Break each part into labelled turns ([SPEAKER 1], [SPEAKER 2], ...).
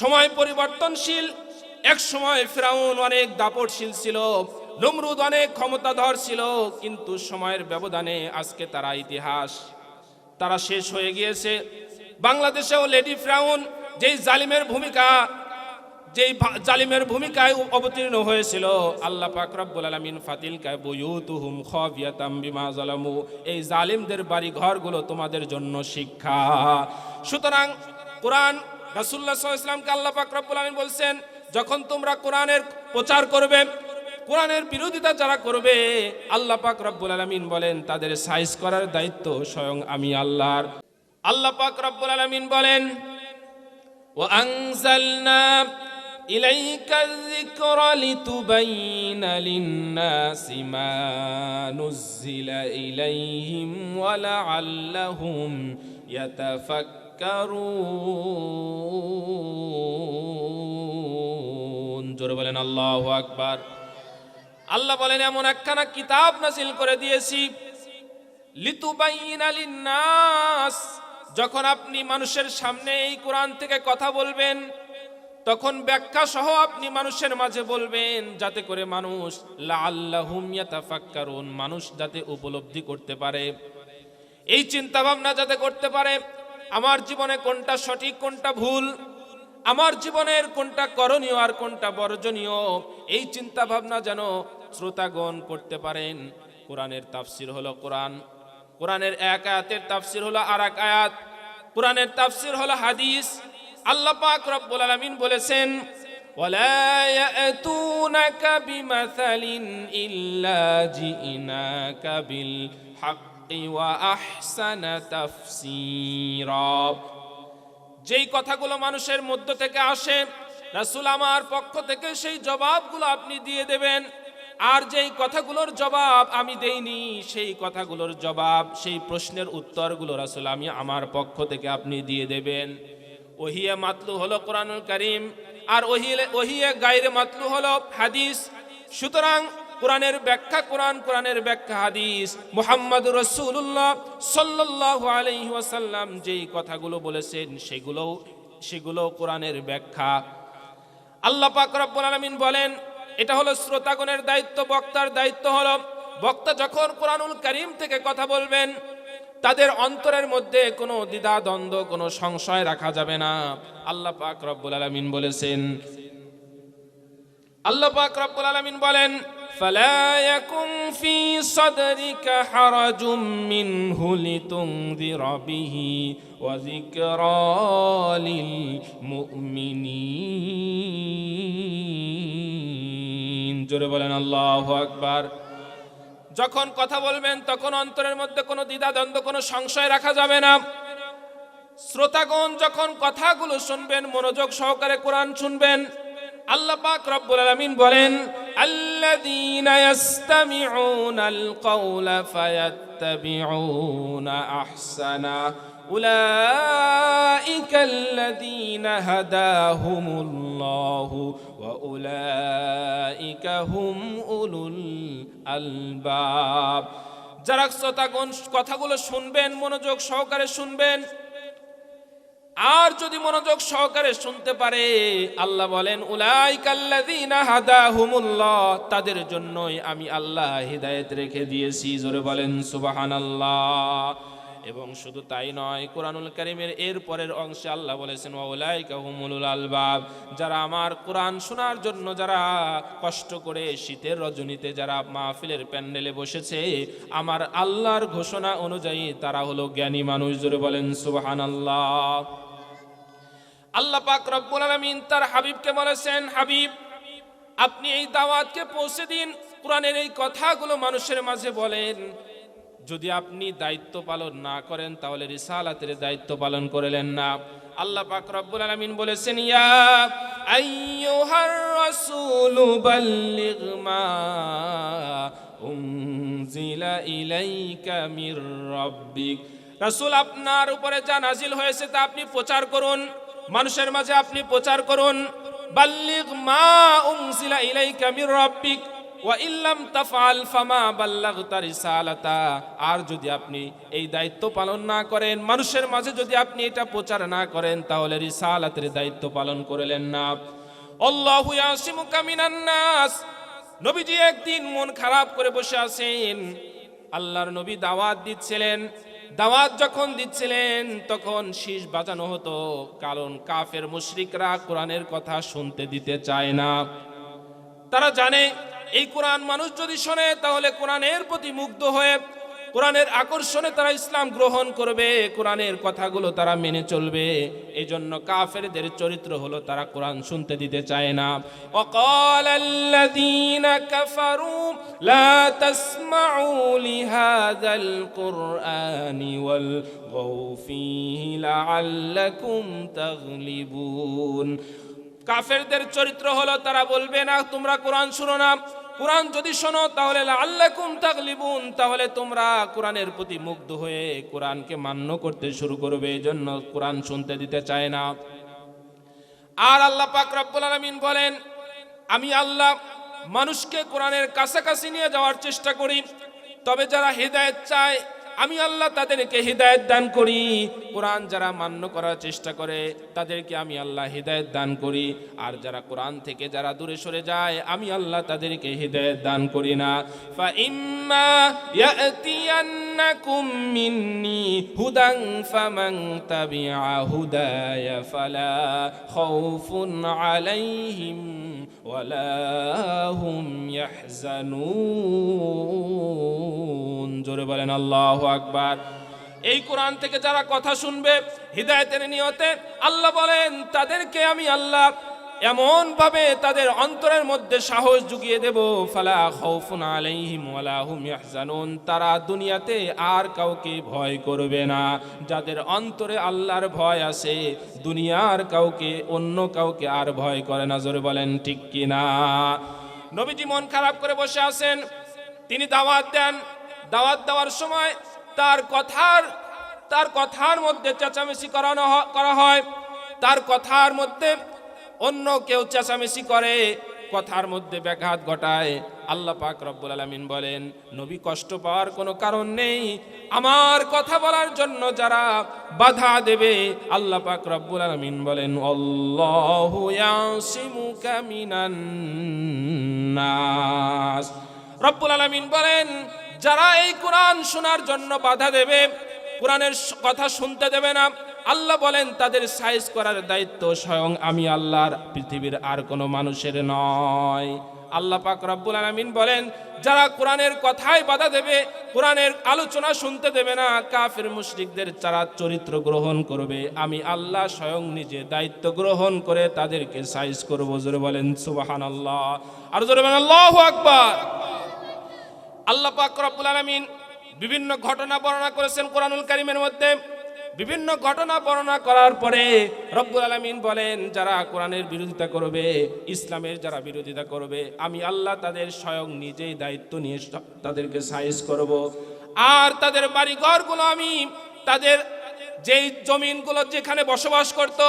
[SPEAKER 1] সময় পরিবর্তনশীল, এক সময় ফেরাউন অনেক দাপটশীল ছিল, নমরুদ অনেক ক্ষমতাধর ছিল, কিন্তু সময়ের ব্যবধানে আজকে তারা ইতিহাস। তারা শেষ হয়ে গিয়েছে। বাংলাদেশেও লেডি ফ্রাউন যেই জালিমের ভূমিকা, যেই জালিমের ভূমিকায় অবতীর্ণ হয়েছিল, আল্লাহ পাক আলামিন ফাতিল কায় বুয়ুতুহুম খাবিয়াতাম বিমা জালামু, এই জালিমদের বাড়ি ঘরগুলো তোমাদের জন্য শিক্ষা। সুতরাং কোরআন রাসূলুল্লাহ সাল্লাল্লাহু আলাইহি ইসলামকে আল্লাহ পাক রব্বুল আলামিন বলছেন যখন তোমরা কোরআনের প্রচার করবে কোরআনের বিরোধিতা যারা করবে আল্লাহ পাক রব্বুল আলামিন বলেন তাদের সাইজ করার দায়িত্ব স্বয়ং আমি আল্লাহর আল্লাহ পাক রব্বুল আলামিন বলেন وأنزلنا إليك الذكر لتبين للناس ما نزل إليهم ولعلهم يتفكرون জোরে বলেন, আল্লাহু আকবার। আল্লাহ বলেন, এমন একখানা কিতাব নাজিল করে দিয়েছি। লিতুবাইনা লিন্নাস। যখন আপনি মানুষের সামনে এই কোরআন থেকে কথা বলবেন, তখন ব্যাখ্যা সহ আপনি মানুষের মাঝে বলবেন, যাতে করে মানুষ লাআল্লাহুম ইয়াতাফাক্কারুন, মানুষ যাতে উপলব্ধি করতে পারে। এই চিন্তা ভাবনা যাতে করতে পারে। আমার জীবনে কোনটা সঠিক কোনটা ভুল আমার জীবনের কোনটা করণীয় আর কোনটা বর্জনীয় এই চিন্তা ভাবনা যেন শ্রোতাগণ করতে পারেন কোরআনের তাফসির হলো কোরআন কোরআনের এক আয়াতের তাফসির হলো আর এক আয়াত কোরআনের তাফসির হলো হাদিস আল্লাহ পাক রব্বুল আলামিন বলেছেন ولا يأتونك بمثل إلا جئناك بالحق আহসান যেই কথাগুলো মানুষের মধ্য থেকে আসে, রাসুল আমার পক্ষ থেকে সেই জবাবগুলো আপনি দিয়ে দেবেন। আর যেই কথাগুলোর জবাব আমি দেইনি, সেই কথাগুলোর জবাব, সেই প্রশ্নের উত্তরগুলো রাসুল আমি আমার পক্ষ থেকে আপনি দিয়ে দেবেন। ওহিয়া মাতলু হলো কোরআনুল করিম, আর ওহিয়ে ওহিয়ে গাইরে মাতলু হলো হাদিস। সুতরাং কোরআনের ব্যাখ্যা, কোরআন, কোরআনের ব্যাখ্যা, হাদিস। মুহাম্মদ রসুল্লাহ আলাইহি ওয়াসাল্লাম যেই কথাগুলো বলেছেন সেগুলো সেগুলো কোরআনের ব্যাখ্যা। আল্লাহ পাক আলামিন বলেন, এটা হলো শ্রোতাগণের দায়িত্ব, বক্তার দায়িত্ব হলো, বক্তা যখন কোরআনুল করিম থেকে কথা বলবেন, তাদের অন্তরের মধ্যে কোনো দ্বিধা দ্বন্দ্ব কোনো সংশয় রাখা যাবে না। আল্লাহ পাক রব্বুল আলামিন বলেছেন আল্লাহ পাক রব্বুল আলামিন বলেন فلا يكن في صدرك حرج منه لتنذر به وذكرى للمؤمنين জোরে বলেন আল্লাহু আকবার যখন কথা বলবেন তখন অন্তরের মধ্যে কোনো দ্বিধাদ্বন্দ্ব কোনো সংশয় রাখা যাবে না শ্রোতাগণ যখন কথাগুলো শুনবেন মনোযোগ সহকারে কোরআন শুনবেন আল্লাহ পাক রব্বুল আলামিন বলেন, আল্লাযীনা ইয়াসতামিউনাল কওলা ফায়াত্তাবিউনা আহসানা, উলাইকা আল্লাযীনা হাদাহুমুল্লাহু ওয়া উলাইকা হুম উলুল আলবাব। যারা শ্রোতাগণ কথাগুলো শুনবেন, মনোযোগ সহকারে শুনবেন আর যদি মনোযোগ সহকারে শুনতে পারে, আল্লাহ বলেন উলাই কাল্লাদিনা তাদের জন্যই আমি আল্লাহ হিদায়ত রেখে দিয়েছি। জোরে বলেন সুবাহান আল্লাহ এবং শুধু তাই নয়, কোরআনুল করিমের এর পরের অংশে আল্লাহ বলেছেন আলবাব যারা আমার কোরআন শোনার জন্য যারা কষ্ট করে শীতের রজনীতে যারা মাহফিলের প্যান্ডেলে বসেছে, আমার আল্লাহর ঘোষণা অনুযায়ী তারা হলো জ্ঞানী মানুষ। জোরে বলেন সুবাহান আল্লাহ আল্লাহ পাক রব্বুল আলামিন তার হাবিবকে বলেছেন, হাবিব, আপনি এই দাওয়াতকে পৌঁছে দিন। কোরআনের এই কথাগুলো মানুষের মাঝে বলেন, যদি আপনি দায়িত্ব পালন না করেন, তাহলে রিসালাতের দায়িত্ব পালন করলেন না। আল্লাহ পাক রব্বুল আলামিন বলেছেন, ইয়া আইয়ুহার রাসূলু বাল্লিগ মা উনজিলা ইলাইকা মির রাব্বিক। রাসূল আপনার উপরে যা নাজিল হয়েছে তা আপনি প্রচার করুন। মানুষের মাঝে আপনি প্রচার করুন, বাল্লিগ মা উনজিলা ইলাইকা মির রাব্বিক, ওয়া ইল্লাম তাফআল ফামা বাল্লাগতা রিসালাতা। আর যদি আপনি এই দায়িত্ব পালন না করেন, মানুষের মাঝে যদি আপনি এটা প্রচার না করেন, তাহলে রিসালাতের দায়িত্ব পালন করলেন না। আল্লাহু ইয়াসিমুকা মিনান নাস। নবীজি একদিন মন খারাপ করে বসে আছেন। আল্লাহর নবী দাওয়াত দিচ্ছিলেন। দাওয়াত যখন দিচ্ছিলেন, তখন শীষ বাজানো হতো, কারণ কাফের মুশরিকরা কোরআনের কথা শুনতে দিতে চায় না। তারা জানে, এই কোরআন মানুষ যদি শোনে, তাহলে কোরআনের প্রতি মুগ্ধ হয়ে, কোরআনের আকর্ষণে তারা ইসলাম গ্রহণ করবে, কোরআনের কথাগুলো তারা মেনে চলবে। এই জন্য কাফেরদের চরিত্র হলো তারা কোরআন শুনতে দিতে চায় না। অকাল কাফারু لا تسمعوا لهذا القرآن والغوا فيه لعلكم تغلبون কাফেরদের চরিত্র হলো তারা বলবে না তোমরা কোরআন শুনো না কোরআন যদি শোনো তাহলে আল্লাকুম তাগলিবুন তাহলে তোমরা কোরআনের প্রতি মুগ্ধ হয়ে কোরআনকে মান্য করতে শুরু করবে এই জন্য কোরআন শুনতে দিতে চায় না আর আল্লাহ পাক রব্বুল আলামিন বলেন আমি আল্লাহ মানুষকে কোরআনের কাছাকাছি নিয়ে যাওয়ার চেষ্টা করি। তবে যারা হেদায়েত চায়, আমি আল্লাহ তাদেরকে হৃদায়ত দান করি। কোরআন যারা মান্য করার চেষ্টা করে, তাদেরকে আমি আল্লাহ হৃদায়ত দান করি। আর যারা কোরআন থেকে যারা দূরে সরে যায়, আমি আল্লাহ তাদেরকে হৃদায়ত দান করি না। ইয়াতিয়ান্নাকুম মিন্নি হুদান ফামান তাবিআ হুদায়া ফালা খাউফুন আলাইহিম هم يحزنون। জোরে বলেন, আল্লাহু আকবার। এই কোরআন থেকে যারা কথা শুনবে, হৃদায়তের নিয়তে আল্লাহ বলেন, তাদেরকে আমি আল্লাহ এমন ভাবে তাদের অন্তরের মধ্যে সাহস জুগিয়ে দেব, ফালা খাউফুন আলাইহিম ওয়ালা হুম ইয়াহজানুন। তারা দুনিয়াতে আর কাউকে ভয় করবে না। যাদের অন্তরে আল্লাহর ভয় আছে, দুনিয়ার কাউকে, অন্য কাউকে আর ভয় করে না। জোরে বলেন, ঠিক কি না নবীজি মন খারাপ করে বসে আছেন। তিনি দাওয়াত দেন। দাওয়াত দেওয়ার সময় তার কথার তার কথার মধ্যে চেঁচামেচি করানো করা হয়। তার কথার মধ্যে অন্য কেউ চেঁচামেচি করে, কথার মধ্যে ব্যাঘাত ঘটায়। আল্লাহ পাক রব্বুল আলামিন বলেন, নবী কষ্ট পাওয়ার কোনো কারণ নেই। আমার কথা বলার জন্য যারা বাধা দেবে, আল্লাহ পাক রব্বুল আলামিন বলেন নাস। রব্বুল আলামিন বলেন, যারা এই কোরআন শোনার জন্য বাধা দেবে, কোরআনের কথা শুনতে দেবে না আল্লাহ বলেন, তাদের সাইজ করার দায়িত্ব স্বয়ং আমি আল্লাহর, পৃথিবীর আর কোনো মানুষের নয়। আল্লাহ পাক রব্বুল আলামিন বলেন, যারা কোরআনের কথায় বাধা দেবে, কোরআনের আলোচনা শুনতে দেবে না, কাফের মুশরিকদের যারা চরিত্র গ্রহণ করবে, আমি আল্লাহ স্বয়ং নিজে দায়িত্ব গ্রহণ করে তাদেরকে সাইজ করব। জোরে বলেন, সুবহানাল্লাহ। আর জোরে বলেন, আল্লাহু আকবার। আল্লাহ পাক রব্বুল আলামিন বিভিন্ন ঘটনা বর্ণনা করেছেন কোরআনুল কারীমের মধ্যে। বিভিন্ন ঘটনা বর্ণনা করার পরে রব্বুল আলামিন বলেন, যারা কোরআনের বিরোধিতা করবে, ইসলামের যারা বিরোধিতা করবে, আমি আল্লাহ তাদের স্বয়ং নিজেই দায়িত্ব নিয়ে তাদেরকে সাইজ করব। আর তাদের বাড়ি ঘরগুলো আমি তাদের যেই জমিনগুলো যেখানে বসবাস করত,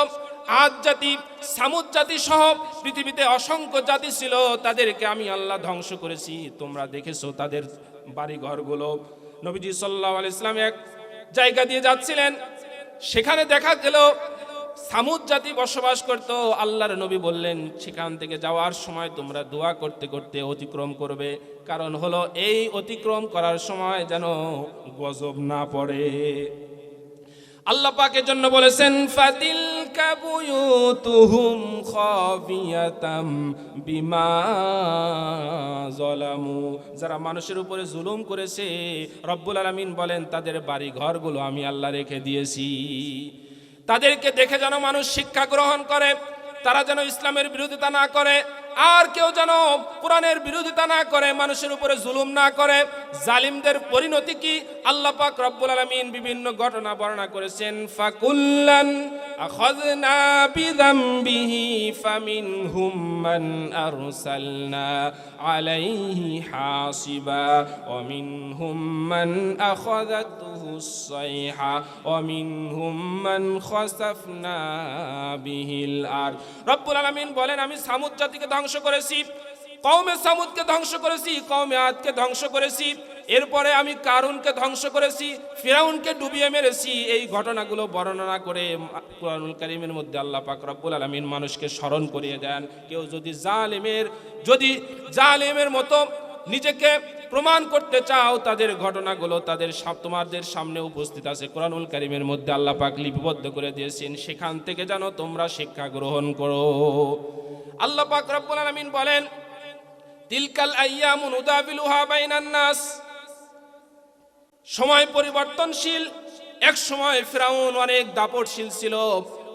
[SPEAKER 1] আদ জাতি, সামুদ জাতি সহ পৃথিবীতে অসংখ্য জাতি ছিল, তাদেরকে আমি আল্লাহ ধ্বংস করেছি। তোমরা দেখেছ তাদের বাড়ি ঘরগুলো নবীজি সাল্লাহ ইসলাম এক জায়গা দিয়ে যাচ্ছিলেন। সেখানে দেখা গেল, সামুদ জাতি বসবাস করত, আল্লাহর নবী বললেন, সেখান থেকে যাওয়ার সময় তোমরা দোয়া করতে করতে অতিক্রম করবে। কারণ হলো, এই অতিক্রম করার সময় যেন গজব না পড়ে। আল্লাহ পাকের জন্য বলেছেন ফাতিল কাবুয়ুতুহুম খাবিয়াতাম বিমা জলামু যারা মানুষের উপরে জুলুম করেছে, রব্বুল আলামিন বলেন, তাদের বাড়ি ঘরগুলো আমি আল্লাহ রেখে দিয়েছি। তাদেরকে দেখে যেন মানুষ শিক্ষা গ্রহণ করে, তারা যেন ইসলামের বিরোধিতা না করে, আর কেউ যেন কোরআনের বিরোধিতা না করে, মানুষের উপরে জুলুম না করে। জালিমদের পরিণতি কি আল্লাহ পাক রব্বুল আলামিন বিভিন্ন ঘটনা বর্ণনা করেছেন ফাকুল্লান আখাযনা বিযামবিহি ফামিনহুম মান আরসালনা আলাইহি হাসিবা ওয়া মিনহুম মান আখাযাতুহু الصيحة ومنهم من خسفنا به الأرض রব্বুল আলামিন বলেন আমি সামুদ জাতিকে ধ্বংস করেছি কওমে সামুদকে ধ্বংস করেছি, কওমে আদকে ধ্বংস করেছি, এরপরে আমি কারুনকে ধ্বংস করেছি, ফিরাউনকে ডুবিয়ে মেরেছি, এই ঘটনাগুলো বর্ণনা করে কোরআনুল কারিমের মধ্যে আল্লাহ পাক রব্বুল আলামিন মানুষকে স্মরণ করিয়ে দেন। কেউ যদি জালেমের যদি জালেমের মতো নিজেকে প্রমাণ করতে চাও, তাদের ঘটনাগুলো তাদের তোমাদের সামনে উপস্থিত আছে। কোরআনুল কারিমের মধ্যে আল্লাহ পাক লিপিবদ্ধ করে দিয়েছেন, সেখান থেকে যেন তোমরা শিক্ষা গ্রহণ করো। আল্লাহ পাক রব্বুল আলামিন বলেন তিলকাল আইয়ামু নুদাবিলুহা বাইনান সময় পরিবর্তনশীল, এক সময় ফেরাউন অনেক দাপটশীল ছিল,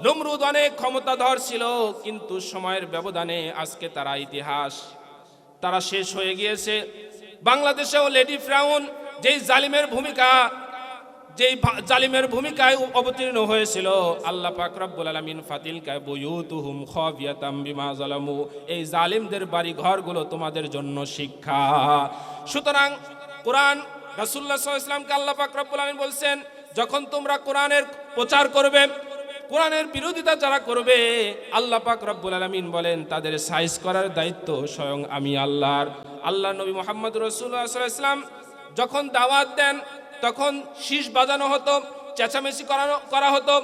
[SPEAKER 1] নমরুদ অনেক ক্ষমতাধর ছিল, কিন্তু সময়ের ব্যবধানে আজকে তারা ইতিহাস। তারা শেষ হয়ে গিয়েছে। বাংলাদেশেও লেডি ফ্রাউন যেই জালিমের ভূমিকা যেই জালিমের ভূমিকায় অবতীর্ণ হয়েছিল, আল্লাহ পাক রব্বুল আলামিন ফাতিল কায় বুয়ুতুহুম খাফিয়াতাম বিমা জালামু, এই জালিমদের বাড়ি ঘরগুলো তোমাদের জন্য শিক্ষা। সুতরাং কোরআন রাসূলুল্লাহ সাল্লাল্লাহু আলাইহি আল্লাহ পাক রব্বুল আলামিন বলছেন, যখন তোমরা কোরআনের প্রচার করবে, কোরআনের বিরোধিতা যারা করবে, আল্লাহ পাক রব্বুল আলামিন বলেন, তাদের সাইজ করার দায়িত্ব স্বয়ং আমি আল্লাহর। আল্লাহ নবী মোহাম্মদ রসুল্লাহ সাল্লাম যখন দাওয়াত দেন তখন শীষ বাজানো হতো, চেঁচামেচি করানো, করা হতো,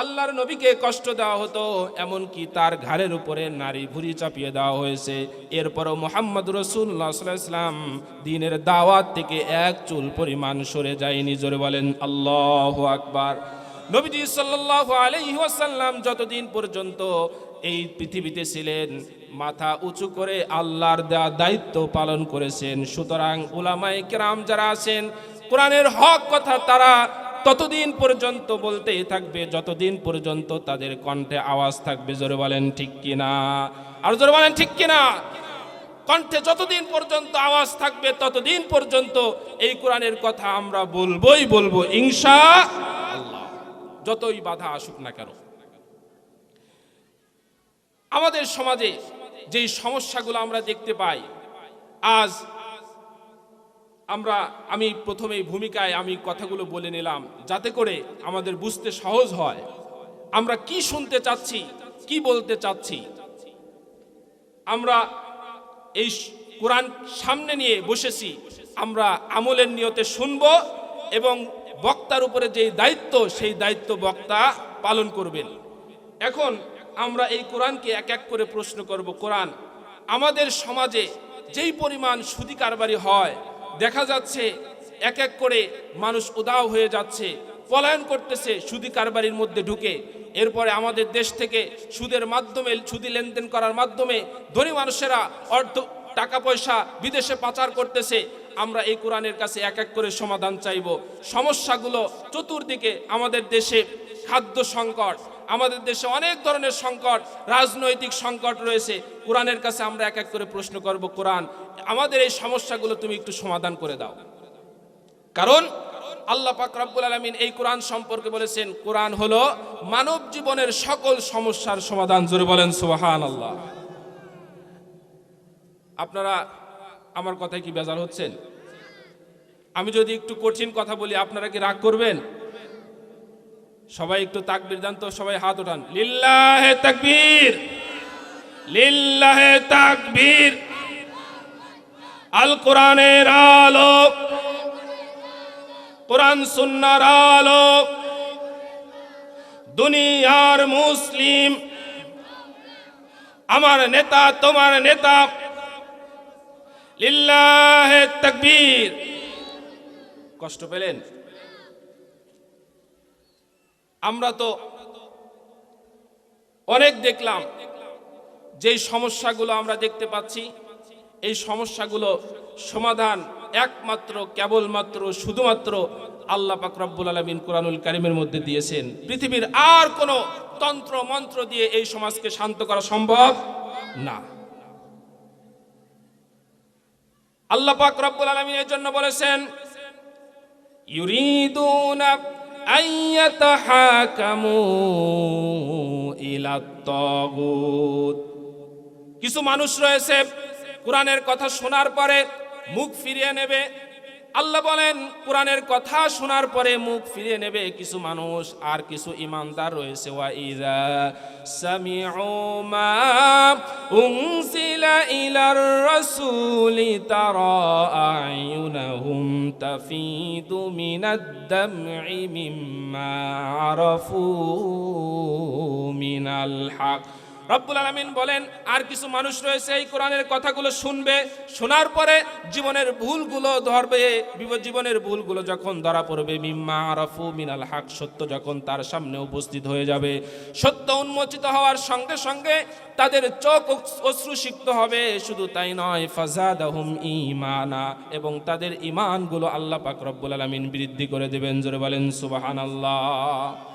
[SPEAKER 1] আল্লাহর নবীকে কষ্ট দেওয়া হতো, এমনকি তার ঘাড়ের উপরে নারী ভুরি চাপিয়ে দেওয়া হয়েছে। এরপরও মোহাম্মদ রসুল্লাহ সাল্লাম দিনের দাওয়াত থেকে এক চুল পরিমাণ সরে যায়নি, জোরে বলেন, আল্লাহ আকবার। নবীজি সাল্লাল্লাহু আলাইহি ওয়াসাল্লাম যতদিন পর্যন্ত এই পৃথিবীতে ছিলেন মাথা উঁচু করে আল্লাহর দেওয়া দায়িত্ব পালন করেছেন। সুতরাং উলামায়ে কেরাম যারা আছেন, কোরআনের হক কথা তারা ততদিন পর্যন্ত বলতেই থাকবে, যতদিন পর্যন্ত তাদের কণ্ঠে আওয়াজ থাকবে। জোরে বলেন, ঠিক কিনা? আর জোরে বলেন, ঠিক কিনা? কণ্ঠে যতদিন পর্যন্ত আওয়াজ থাকবে, ততদিন পর্যন্ত এই কোরআনের কথা আমরা বলবোই বলব, ইনশা আল্লাহ। যতই বাধা আসুক না কেন, আমাদের সমাজে যেই সমস্যাগুলো আমরা দেখতে পাই, আজ আমরা, আমি প্রথমেই ভূমিকায় আমি কথাগুলো বলে নিলাম, যাতে করে আমাদের বুঝতে সহজ হয়। আমরা কি শুনতে চাচ্ছি, কি বলতে চাচ্ছি? আমরা এই কোরআন সামনে নিয়ে বসেছি, আমরা আমলের নিয়তে শুনব এবং বক্তার উপরে যে দায়িত্ব, সেই দায়িত্ব বক্তা পালন করবেন। এখন আমরা এই কোরআনকে এক এক করে প্রশ্ন করব, কোরআন, আমাদের সমাজে যেই পরিমাণ সুদি কারবারি হয়, দেখা যাচ্ছে এক এক করে মানুষ উদাও হয়ে যাচ্ছে, পলায়ন করতেছে, সুদি কারবারির মধ্যে ঢুকে। এরপরে আমাদের দেশ থেকে সুদের মাধ্যমে, সুদি লেনদেন করার মাধ্যমে ধনী মানুষেরা অর্থ টাকা পয়সা বিদেশে পাচার করতেছে। আমরা এই কোরআনের কাছে এক এক করে সমাধান চাইব। সমস্যাগুলো চতুর্দিকে আমাদের দেশে খাদ্য সংকট আমাদের দেশে অনেক ধরনের সংকট, রাজনৈতিক সংকট রয়েছে। কোরআনের কাছে আমরা এক এক করে প্রশ্ন করব, কোরআন, আমাদের এই সমস্যাগুলো তুমি একটু সমাধান করে দাও। কারণ আল্লাহ পাক রব্বুল আলামিন এই কোরআন সম্পর্কে বলেছেন, কোরআন হলো মানব জীবনের সকল সমস্যার সমাধান। জোরে বলেন সুবহান আল্লাহ আপনারা, আমার কথায় কি বেজার হচ্ছেন? আমি যদি একটু কঠিন কথা বলি, আপনারা কি রাগ করবেন? সবাই একটু তাকবির দেন তো, সবাই হাত ওঠান। লিল্লাহে তাকবীর। লিল্লাহে তাকবীর। আল কোরআনের আলো। কোরআন সুন্নার আলো। দুনিয়ার মুসলিম। আমার নেতা, তোমার নেতা। লিল্লাহে তাকবীর। কষ্ট পেলেন? আমরা তো অনেক দেখলাম যেই সমস্যাগুলো আমরা দেখতে পাচ্ছি, এই সমস্যাগুলো সমাধান একমাত্র, কেবলমাত্র, শুধুমাত্র আল্লাহ পাক রব্বুল আলমিন কোরআনুল কারিমের মধ্যে দিয়েছেন। পৃথিবীর আর কোনো তন্ত্র, মন্ত্র দিয়ে এই সমাজকে শান্ত করা সম্ভব না। আল্লাহ পাক রব্বুল আলমিন এর জন্য বলেছেন, ইউরিদুনা কিছু মানুষ রয়েছে কোরআনের কথা শোনার পরে মুখ ফিরিয়ে নেবে আল্লাহ বলেন, কোরআনের কথা শোনার পরে মুখ ফিরে নেবে কিছু মানুষ, আর কিছু ইমানদার রয়েছে। ওয়া সামিউ মা উনজিলা ইলার রব্বুল আলমিন বলেন, আর কিছু মানুষ রয়েছে এই কোরআনের কথাগুলো শুনবে, শোনার পরে জীবনের ভুলগুলো ধরবে জীবনের ভুলগুলো যখন ধরা পড়বে, মিম্মা আরাফু মিনাল হাক সত্য যখন তার সামনে উপস্থিত হয়ে যাবে। সত্য উন্মোচিত হওয়ার সঙ্গে সঙ্গে তাদের চোখ অশ্রুসিক্ত হবে, শুধু তাই নয়, ফাজাদাহুম ইমানা এবং তাদের ইমানগুলো আল্লাহ পাক রব্বুল আলমিন বৃদ্ধি করে দেবেন। জোরে বলেন সুবাহান আল্লাহ